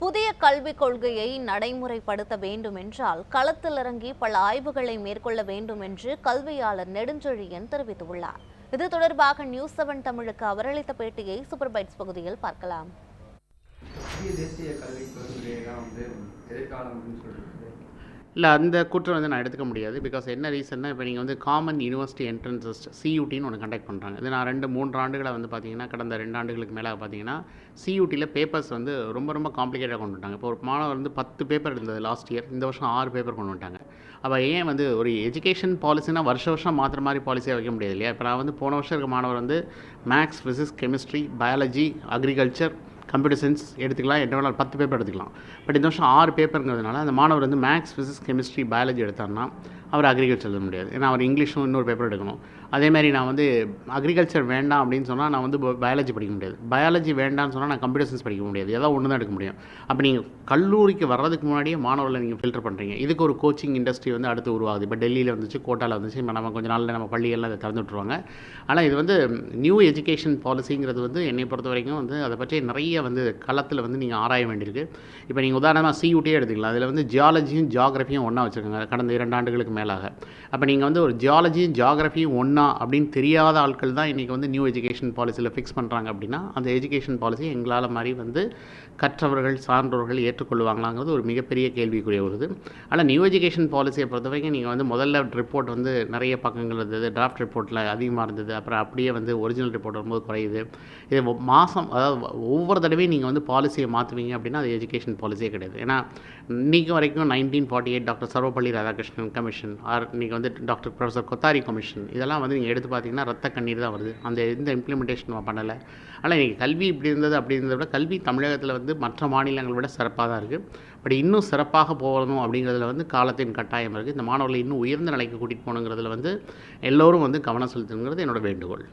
புதிய கல்விக் கொள்கையை நடைமுறைப்படுத்த வேண்டும் என்றால் களத்தில் இறங்கி பல ஆய்வுகளை மேற்கொள்ள வேண்டும் என்று கல்வியாளர் நெடுஞ்செழியன் தெரிவித்துள்ளார். இது தொடர்பாக நியூஸ் செவன் தமிழுக்கு அவர் அளித்த பேட்டியை சூப்பர் பைட்ஸ் பகுதியில் பார்க்கலாம். புதிய தேசிய கல்விக் கொள்கையை தான் வந்து எதிர்காலம் அப்படின்னு சொல்லிட்டு இல்லை அந்த கூற்றை வந்து நான் எடுத்துக்க முடியாது. பிகாஸ் என்ன ரீசன்னா இப்போ நீங்கள் வந்து காமன் யூனிவர்சிட்டி என்ட்ரன்ஸ் சியூட்டின்னு ஒன்று கண்டக்ட் பண்ணுறாங்க இது நான் ரெண்டு மூன்று ஆண்டுகளை வந்து பார்த்தீங்கன்னா கடந்த ரெண்டு ஆண்டுகளுக்கு மேலே பார்த்தீங்கன்னா சியூட்டியில் பேப்பர்ஸ் வந்து ரொம்ப ரொம்ப காம்ப்ளிகேட்டாக கொண்டு வந்துட்டாங்க. இப்போ ஒரு மாணவர் வந்து பத்து பேப்பர் இருந்தது லாஸ்ட் இயர் இந்த வருஷம் ஆறு பேப்பர் கொண்டு வந்துட்டாங்க. அப்போ ஏன் வந்து ஒரு எஜுகேஷன் பாலிசினா வருஷ வருஷம் மாற்றுற மாதிரி பாலிசியாக வைக்க முடியாது இல்லையா? இப்போ நான் வந்து போன வருஷம் இருக்க மாணவர் வந்து maths physics chemistry biology agriculture computer science எடுத்துக்கலாம் என்ன வேணாலும் பத்து பேப்பர் எடுத்துக்கலாம். பட் இந்த வருஷம் ஆறு பேப்பருங்கிறதுனால அந்த மாணவர் வந்து மேக்ஸ் ஃபிசிக்ஸ் கெமிஸ்ட்ரி பயாலஜி எடுத்தார்னா அவர் அக்ரிகல்ச்சர் எழுத முடியாது. ஏன்னா அவர் இங்கிலீஷும் இன்னொரு பேப்பர் எடுக்கணும். அதே மாதிரி நான் வந்து அக்ரிகல்ச்சர் வேண்டாம் அப்படின்னு சொன்னால் நான் வந்து பயாலஜி படிக்க முடியாது. பயாலஜி வேண்டாம்னு சொன்னால் நான் கம்ப்யூட்டர் சயின்ஸ் படிக்க முடியாது. ஏதாவது ஒன்று தான் எடுக்க முடியும். அப்போ நீங்கள் கல்லூரிக்கு வர்றதுக்கு முன்னாடியே மாணவர்களை நீங்கள் ஃபில்டர் பண்ணுறீங்க இதுக்கு ஒரு கோச்சிங் இண்டஸ்ட்ரி வந்து அடுத்து உருவாகுது. இப்போ டெல்லியில் வந்துச்சு கோட்டாவில் வந்துச்சு. இப்போ நம்ம கொஞ்ச நாளில் நம்ம பள்ளிகளில் அதை திறந்து விட்ருவாங்க ஆனால் இது வந்து நியூ எஜுகேஷன் பாலிசிங்கிறது வந்து என்னை பொறுத்த வரைக்கும் வந்து அதை பற்றி நிறைய வந்து களத்தில் வந்து நீங்கள் ஆராய வேண்டியிருக்கு. இப்போ நீங்கள் உதாரணமாக சியூட்டியே எடுத்துக்கலாம். அதில் வந்து ஜியாலஜியும் ஜியாகிரஃபியும் ஒன்றா வச்சுருக்காங்க. கடந்த இரண்டு ஆண்டுகளுக்கு மேலாக. அப்போ நீங்கள் வந்து ஒரு ஜியாலஜியும் ஜியாகிரஃபியும் ஒன்றா அப்படின்னு தெரியாத ஆட்கள் தான் இன்றைக்கி வந்து நியூ எஜுகேஷன் பாலிசியில் ஃபிக்ஸ் பண்ணுறாங்க அப்படின்னா அந்த எஜுகேஷன் பாலிசி எங்களால் மாதிரி வந்து கற்றவர்கள் சான்றோர்கள் ஏற்றுக்கொள்வாங்களாங்கிறது ஒரு மிகப்பெரிய கேள்விக்குரிய வருது ஆனால் நியூ எஜுகேஷன் பாலிசியை பொறுத்த வரைக்கும் நீங்கள் வந்து முதல்ல ரிப்போர்ட் வந்து நிறைய பக்கங்கள் இருந்தது டிராஃப்ட் ரிப்போர்ட்டில் அதிகமாக இருந்தது அப்புறம் அப்படியே வந்து ஒரிஜினல் ரிப்போர்ட் வரும்போது குறையுது. இது மாதம் அதாவது ஒவ்வொரு தடவையும் நீங்கள் வந்து பாலிசியை மாற்றுவீங்க அப்படின்னா அது எஜுகேஷன் பாலிசியே கிடையாது. ஏன்னா இன்றைக்கு வரைக்கும் nineteen forty eight doctor Sarvepalli Radhakrishnan commission R இன்றைக்கி வந்து டாக்டர் ப்ரொஃபசர் கொத்தாரி கமிஷன் இதெல்லாம் வந்து நீங்கள் எடுத்து பார்த்தீங்கன்னா ரத்த கண்ணீர் தான் வருது. அந்த எந்த இம்ப்ளிமெண்டேஷன் பண்ணலை. ஆனால் இன்றைக்கி கல்வி இப்படி இருந்தது அப்படி இருந்ததை விட கல்வி தமிழகத்தில் வந்து மற்ற மாநிலங்களை விட சிறப்பாக தான் இருக்குது பட் இன்னும் சிறப்பாக போகணும் அப்படிங்கிறதுல வந்து காலத்தின் கட்டாயம் இருக்குது இந்த மாணவர்களை இன்னும் உயர்ந்த நிலைக்கு கூட்டிகிட்டு போகணுங்கிறதுல வந்து எல்லோரும் வந்து கவனம் செலுத்துங்கிறது என்னோட வேண்டுகோள்.